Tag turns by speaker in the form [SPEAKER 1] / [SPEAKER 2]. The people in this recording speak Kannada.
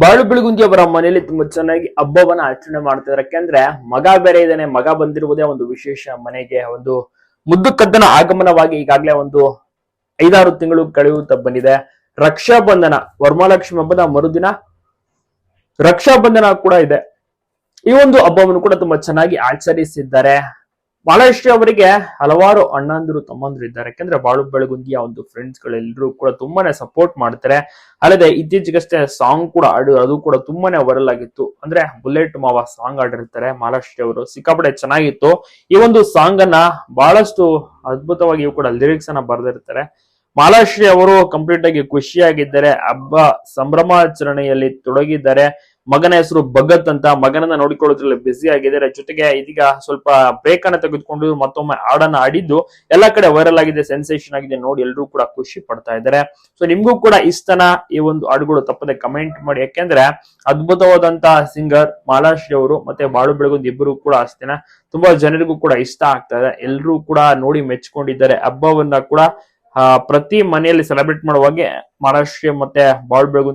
[SPEAKER 1] ಬಾಳು ಬೆಳಗುಂದಿ ಅವರ ಮನೆಯಲ್ಲಿ ತುಂಬಾ ಚೆನ್ನಾಗಿ ಹಬ್ಬವನ್ನ ಆಚರಣೆ ಮಾಡ್ತಿದ್ದಾರೆ ಯಾಕೆಂದ್ರೆ ಮಗ ಬೇರೆ ಇದ್ದಾನೆ, ಮಗ ಬಂದಿರುವುದೇ ಒಂದು ವಿಶೇಷ ಮನೆಗೆ ಒಂದು ಮುದ್ದು ಕದ್ದನ ಆಗಮನವಾಗಿ ಈಗಾಗಲೇ ಒಂದು ಐದಾರು ತಿಂಗಳು ಕಳೆಯುತ್ತಾ ಬಂದಿದೆ. ರಕ್ಷಾ ಬಂಧನ ವರ್ಮಾಲಕ್ಷ್ಮಿ ಹಬ್ಬದ ಮರುದಿನ ರಕ್ಷಾ ಬಂಧನ ಕೂಡ ಇದೆ. ಈ ಒಂದು ಹಬ್ಬವನ್ನು ಕೂಡ ತುಂಬಾ ಚೆನ್ನಾಗಿ ಆಚರಿಸಿದ್ದಾರೆ. ಮಹಾಲಕ್ಷ್ಮಿ ಅವರಿಗೆ ಹಲವಾರು ಅಣ್ಣಂದಿರು, ತಮ್ಮಂದಿರು ಇದ್ದಾರೆ. ಯಾಕಂದ್ರೆ ಬಾಳು ಬೆಳಗುಂದಿಯ ಒಂದು ಫ್ರೆಂಡ್ಸ್ ಗಳೆಲ್ಲರೂ ಕೂಡ ತುಂಬಾನೇ ಸಪೋರ್ಟ್ ಮಾಡ್ತಾರೆ. ಅಲ್ಲದೆ ಇತ್ತೀಚೆಗಷ್ಟೇ ಸಾಂಗ್ ಕೂಡ ಹಾಡು ಅದು ಕೂಡ ತುಂಬಾನೇ ವೈರಲ್ ಆಗಿತ್ತು. ಅಂದ್ರೆ ಬುಲೆಟ್ ಮಾವ ಸಾಂಗ್ ಆಡಿರ್ತಾರೆ ಮಹಾರಾಷ್ಟ್ರ ಅವರು. ಸಿಕ್ಕಾಪಟ್ಟೆ ಚೆನ್ನಾಗಿತ್ತು. ಈ ಒಂದು ಸಾಂಗ್ ಅನ್ನ ಬಹಳಷ್ಟು ಅದ್ಭುತವಾಗಿ ಕೂಡ ಲಿರಿಕ್ಸ್ ಅನ್ನ ಬರೆದಿರ್ತಾರೆ. ಮಾಲಾಶ್ರೀ ಅವರು ಕಂಪ್ಲೀಟ್ ಆಗಿ ಖುಷಿಯಾಗಿದ್ದಾರೆ. ಹಬ್ಬ ಸಂಭ್ರಮಾಚರಣೆಯಲ್ಲಿ ತೊಡಗಿದ್ದಾರೆ. ಮಗನ ಹೆಸರು ಭಗತ್ ಅಂತ ಮಗನನ್ನ ನೋಡಿಕೊಳ್ಳೋದ್ರಲ್ಲಿ ಬ್ಯುಸಿ ಆಗಿದ್ದಾರೆ. ಜೊತೆಗೆ ಇದೀಗ ಸ್ವಲ್ಪ ಬ್ರೇಕ್ ಅನ್ನ ತೆಗೆದುಕೊಂಡು ಮತ್ತೊಮ್ಮೆ ಹಾಡನ್ನ ಆಡಿದ್ದು ಎಲ್ಲಾ ಕಡೆ ವೈರಲ್ ಆಗಿದೆ ಸೆನ್ಸೇಷನ್ ಆಗಿದೆ ನೋಡಿ ಎಲ್ಲರೂ ಕೂಡ ಖುಷಿ ಪಡ್ತಾ ಇದ್ದಾರೆ. ಸೊ ನಿಮ್ಗೂ ಕೂಡ ಇಷ್ಟನ ಈ ಒಂದು ಹಾಡುಗಳು ತಪ್ಪದೆ ಕಮೆಂಟ್ ಮಾಡಿ. ಯಾಕೆಂದ್ರೆ ಅದ್ಭುತವಾದಂತಹ ಸಿಂಗರ್ ಮಾಲಾಶ್ರೀ ಅವರು ಮತ್ತೆ ಬಾಳು ಬೆಳಗೊಂದು ಇಬ್ಬರು ಕೂಡ ಅಷ್ಟೇನ. ತುಂಬಾ ಜನರಿಗೂ ಕೂಡ ಇಷ್ಟ ಆಗ್ತಾ ಇದೆ. ಎಲ್ಲರೂ ಕೂಡ ನೋಡಿ ಮೆಚ್ಕೊಂಡಿದ್ದಾರೆ. ಹಬ್ಬವನ್ನ ಕೂಡ ಪ್ರತಿ ಮನೆಯಲ್ಲಿ ಸೆಲೆಬ್ರೇಟ್ ಮಾಡುವಾಗೆ ಮಹಾರಾಷ್ಟ್ರ ಮತ್ತೆ ಬಾಳು ಬೆಳಗುಂದ್